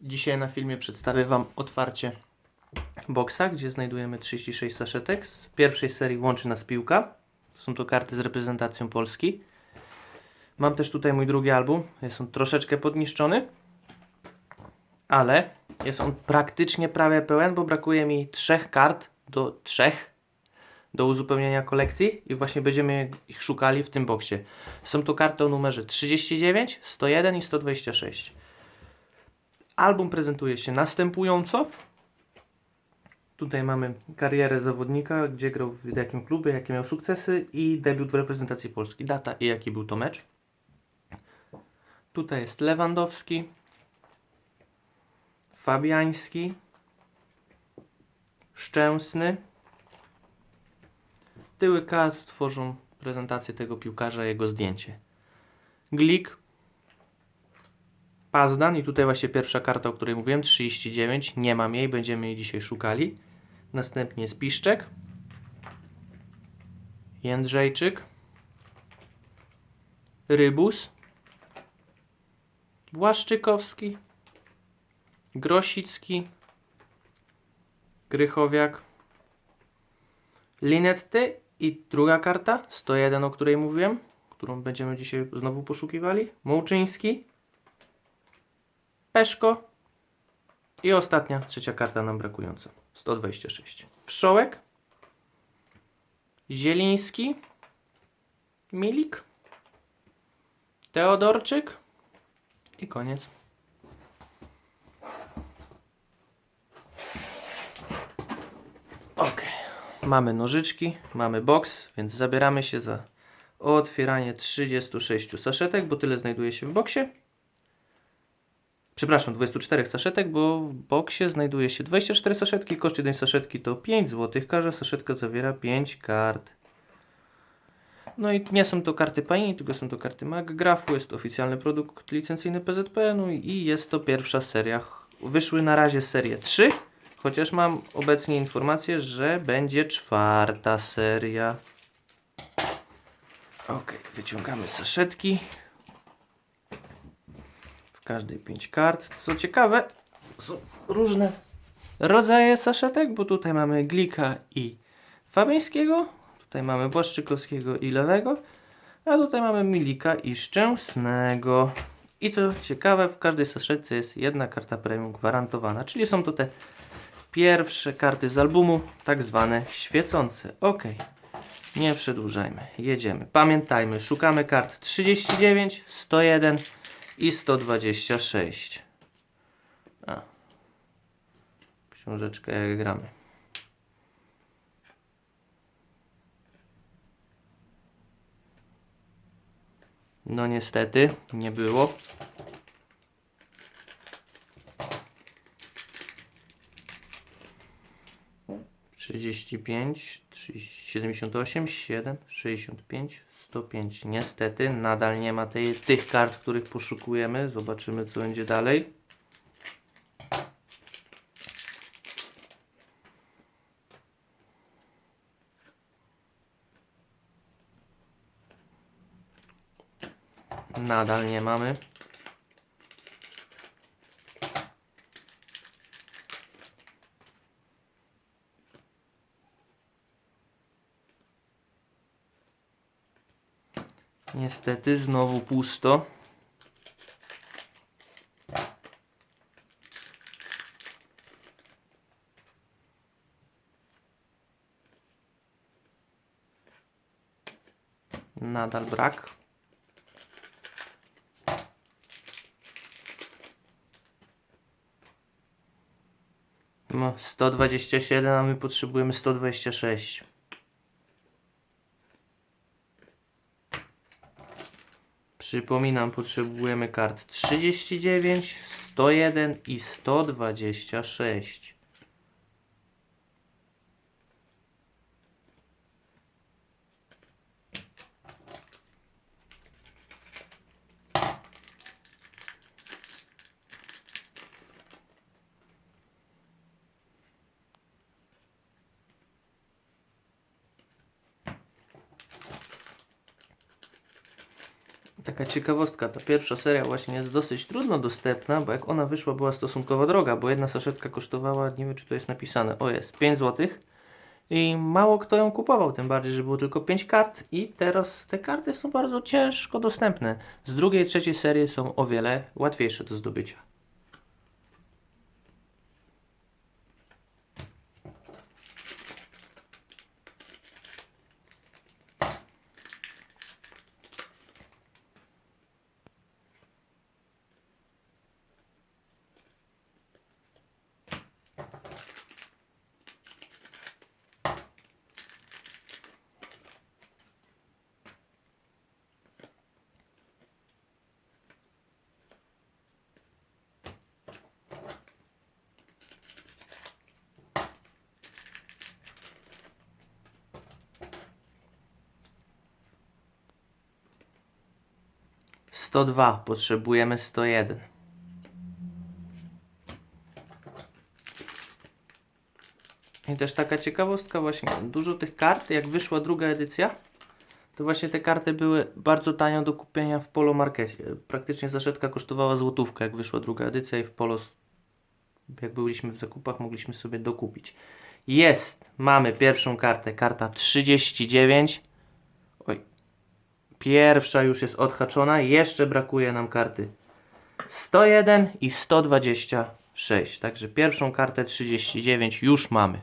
Dzisiaj na filmie przedstawię Wam otwarcie boksa, gdzie znajdujemy 36 saszetek. Z pierwszej serii łączy nas piłka. Są to karty z reprezentacją Polski. Mam też tutaj mój drugi album. Jest on troszeczkę podniszczony, ale jest on praktycznie prawie pełen, bo brakuje mi trzech kart do trzech do uzupełnienia kolekcji i właśnie będziemy ich szukali w tym boksie. Są to karty o numerze 39, 101 i 126. Album prezentuje się następująco. Tutaj mamy karierę zawodnika, gdzie grał w jakim klubie, jakie miał sukcesy i debiut w reprezentacji Polski. Data i jaki był to mecz. Tutaj jest Lewandowski, Fabiański, Szczęsny. Tyły kart tworzą prezentację tego piłkarza, jego zdjęcie. Glik, Pazdan i tutaj właśnie pierwsza karta, o której mówiłem, 39. Nie mam jej, będziemy jej dzisiaj szukali. Następnie jest Piszczek, Jędrzejczyk, Rybus, Błaszczykowski, Grosicki, Grychowiak, Linetty i druga karta, 101, o której mówiłem, którą będziemy dzisiaj znowu poszukiwali, Mołczyński, Peszko. I ostatnia, trzecia karta nam brakująca, 126. Wszołek, Zieliński, Milik, Teodorczyk. I koniec. Ok, mamy nożyczki, mamy boks, więc zabieramy się za otwieranie 36 saszetek, bo tyle znajduje się w boksie. Przepraszam, 24 saszetek, bo w boksie znajduje się 24 saszetki. Koszt jednej saszetki to 5 zł. Każda saszetka zawiera 5 kart. No i nie są to karty Panini, tylko są to karty MagGrafu. Jest to oficjalny produkt licencyjny PZP. No i jest to pierwsza seria. Wyszły na razie serie 3, chociaż mam obecnie informację, że będzie czwarta seria. Ok, wyciągamy saszetki każdej 5 kart. Co ciekawe, są różne rodzaje saszetek, bo tutaj mamy Glika i Fabińskiego, tutaj mamy Błaszczykowskiego i Lewego, a tutaj mamy Milika i Szczęsnego. I co ciekawe, w każdej saszetce jest jedna karta premium gwarantowana, czyli są to te pierwsze karty z albumu, tak zwane świecące. Ok, nie przedłużajmy, jedziemy. Pamiętajmy, szukamy kart 39, 101 i 126. A. Książeczkę jak gramy. No niestety, nie było. Trzydzieści pięć, siedemdziesiąt osiem, siedem, sześćdziesiąt pięć, sto pięć. Niestety nadal nie ma tej, tych kart, których poszukujemy. Zobaczymy co będzie dalej. Nadal nie mamy. Niestety znowu pusto. Nadal brak. No, 127, a my potrzebujemy 126. Przypominam, potrzebujemy kart 39, 101 i 126. Taka ciekawostka, ta pierwsza seria właśnie jest dosyć trudno dostępna, bo jak ona wyszła była stosunkowo droga, bo jedna saszetka kosztowała, nie wiem czy to jest napisane, o jest, 5 zł. I mało kto ją kupował, tym bardziej, że było tylko 5 kart i teraz te karty są bardzo ciężko dostępne. Z drugiej i trzeciej serii są o wiele łatwiejsze do zdobycia. Sto dwa, potrzebujemy sto jeden. I też taka ciekawostka właśnie, dużo tych kart, jak wyszła druga edycja, to właśnie te karty były bardzo tanio do kupienia w Polo Markecie. Praktycznie zaszetka kosztowała złotówkę, jak wyszła druga edycja i w Polo, jak byliśmy w zakupach, mogliśmy sobie dokupić. Jest, mamy pierwszą kartę, karta 39. Pierwsza już jest odhaczona, jeszcze brakuje nam karty 101 i 126. Także pierwszą kartę 39 już mamy.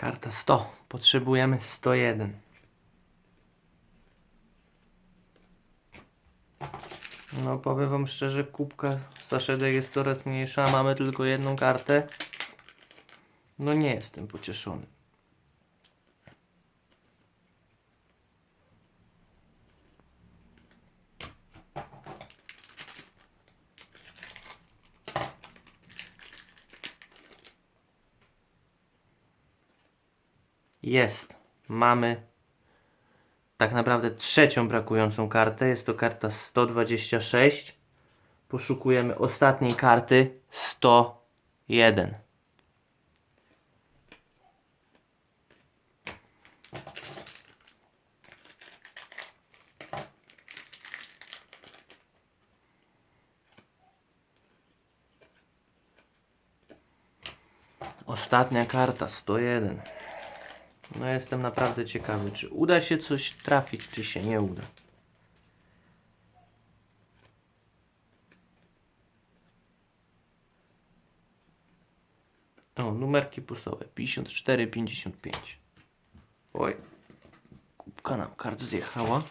Karta 100. Potrzebujemy 101. No powiem wam szczerze, kubka saszedek jest coraz mniejsza, mamy tylko jedną kartę. No nie jestem pocieszony. Jest. Mamy tak naprawdę trzecią brakującą kartę. Jest to karta 126. Poszukujemy ostatniej karty 101. Ostatnia karta 101. No jestem naprawdę ciekawy, czy uda się coś trafić, czy się nie uda. O, numerki pulsowe 54, 55. Oj, kubka nam kart zjechała.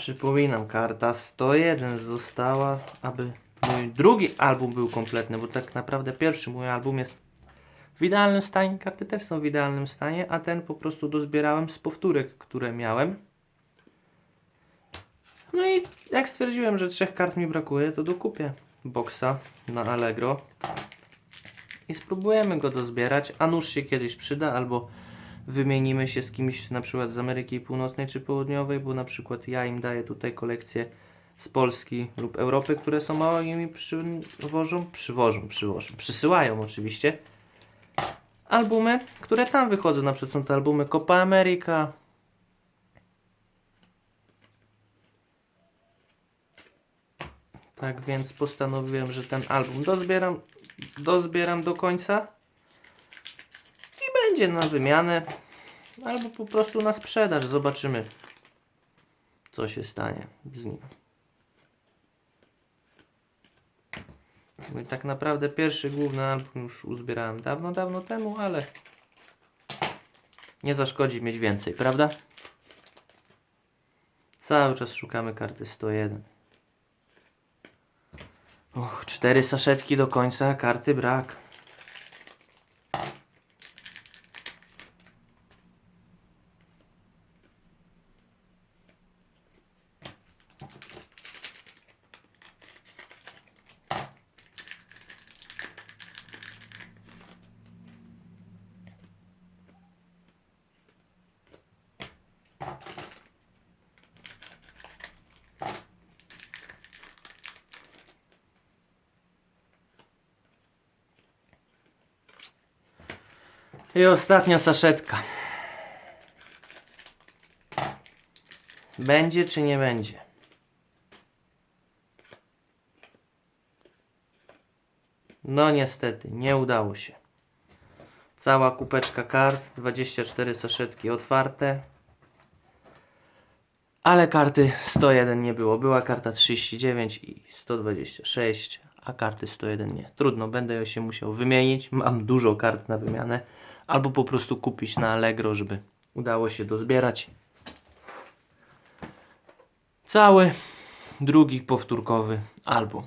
Przypominam, karta 101 została, aby mój drugi album był kompletny, bo tak naprawdę pierwszy mój album jest w idealnym stanie, karty też są w idealnym stanie, a ten po prostu dozbierałem z powtórek, które miałem. No i jak stwierdziłem, że trzech kart mi brakuje, to dokupię boxa na Allegro i spróbujemy go dozbierać, a nuż się kiedyś przyda, albo wymienimy się z kimś na przykład z Ameryki Północnej czy Południowej, bo na przykład ja im daję tutaj kolekcję z Polski lub Europy, które są małe i mi przywożą, przywożą, przywożą, przysyłają oczywiście albumy, które tam wychodzą, na przykład są to albumy Copa America, Tak więc postanowiłem, że ten album dozbieram, dozbieram do końca na wymianę albo po prostu na sprzedaż. Zobaczymy, co się stanie z nim. Tak naprawdę pierwszy główny album już uzbierałem dawno, dawno temu, ale nie zaszkodzi mieć więcej, prawda? Cały czas szukamy karty 101. Och, cztery saszetki do końca, karty brak. I ostatnia saszetka. Będzie czy nie będzie? No niestety, nie udało się. Cała kupeczka kart, 24 saszetki otwarte. Ale karty 101 nie było. Była karta 39 i 126, a karty 101 nie. Trudno, będę się musiał wymienić. Mam dużo kart na wymianę. Albo po prostu kupić na Allegro, żeby udało się dozbierać. Cały drugi powtórkowy album.